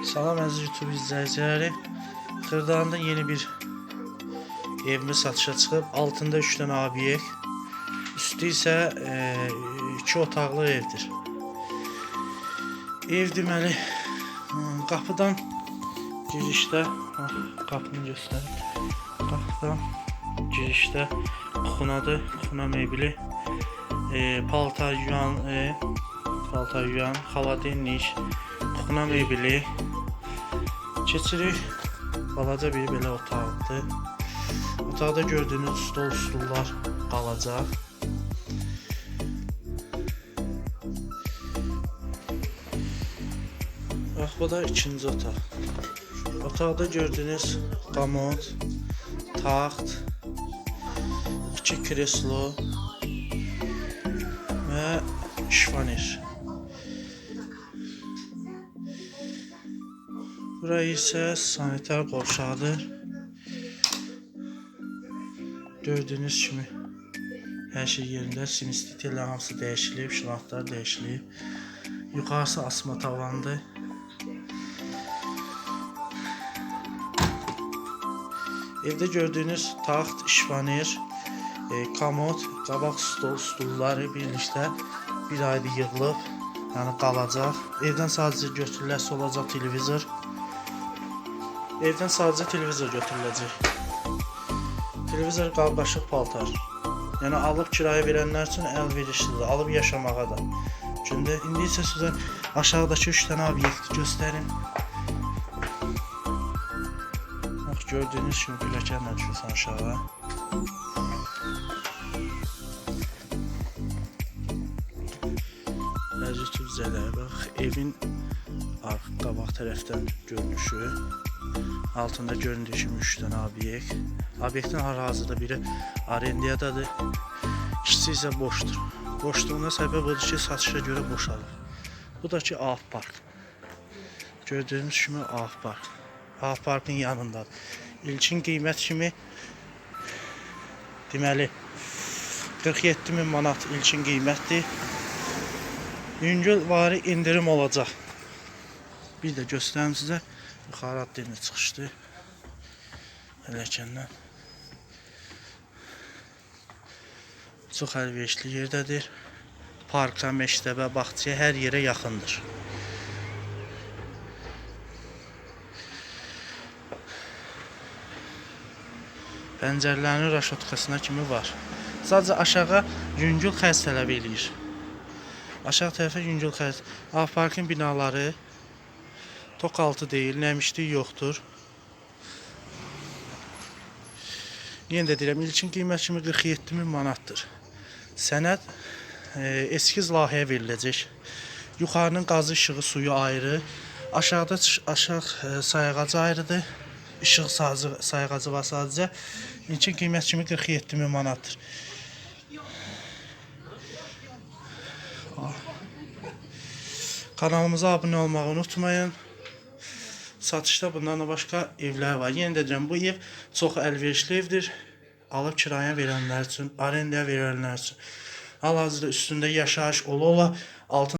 Salam əziz YouTube izləyiciləri. Xırdanda yeni bir evimiz satışa çıxıb. Altında 3 dənə obyekt. Üstü isə 2 otaqlı evdir. Ev deməli hmm, qapıdan girişdə qapını göstərim. Qapıdan girişdə kuxunadır. Kuxuna mebeli. E, paltar yuyan, e, paltar yuyan, xaladenlik, kuxuna mebeli. Keçirik balaca bir belə otaqdır. Otaqda gördüyünüz stol, stullar qalacaq. Bax bu da ikinci otaq. Otaqda gördüyünüz komod, taxt, iki kreslo və şifaner. Burası isə sanitar qovşağı. Gördüyünüz kimi hər şey yerində. Sinistitlər hamısı dəyişilib, şılatlar dəyişilib. Yuxarısı asma tavandır. Evdə gördüyünüz taxt, şifaner, e, komod, qabaq stol, stulları birlikdə bir ayda yığılıb, yəni qalacaq. Evdən sadəcə götürüləsi olacaq televizor. Evdən sadəcə televizor götürüləcək. Televizor qardaşıq paltar. Yəni alıb kirayə verənlər üçün əlverişlidir. Alıb yaşamağa da. Çünki indi isə sizə aşağıdakı 3 dənə obyekti göstərim. Bax gördüyünüz kimi pilləkənlə düşürsən aşağı. Bax evin arx qabaq tərəfdən görünüşü. Altında göründüyü kimi 3 dənə obyekt. Obyektin hal-hazırda biri arendiyadadır. İkisi isə boşdur. Boşluğuna səbəb odur ki, satışa görə boşalır. Bu da ki, AF Park. Gördüyünüz kimi AF Park. AF Parkın yanındadır. İlkin qiymət kimi deməli 47 min manat ilkin qiymətdir. Yüngül vari indirim olacaq. Bir də göstərim sizə. Yuxarı adını çıxışdı. Ələkəndən. Çox əlverişli yerdədir. Parka, məktəbə, bağçaya hər yerə yaxındır. Pəncərələrin raşotkasına kimi var. Sadəcə aşağı yüngül xərc tələb eləyir. Aşağı tərəfə yüngül xərc. A parkın binaları tok altı deyil, nəmişlik yoxdur. Yenə də deyirəm, ilkin qiymət kimi 47 min manatdır. Sənəd e, eskiz layihəyə veriləcək. Yuxarının qazı işığı suyu ayrı, aşağıda aşağı e, sayğacı ayrıdır. İşıq sayğacı var sadəcə. İlkin qiymət kimi 47 min manatdır. Kanalımıza abunə olmağı unutmayın. Satışda bundan da başqa evlər var. Yenə də bu ev çox əlverişli evdir. Alıb kirayə verənlər üçün, arendaya verənlər üçün. Hal-hazırda üstündə yaşayış ola-ola altın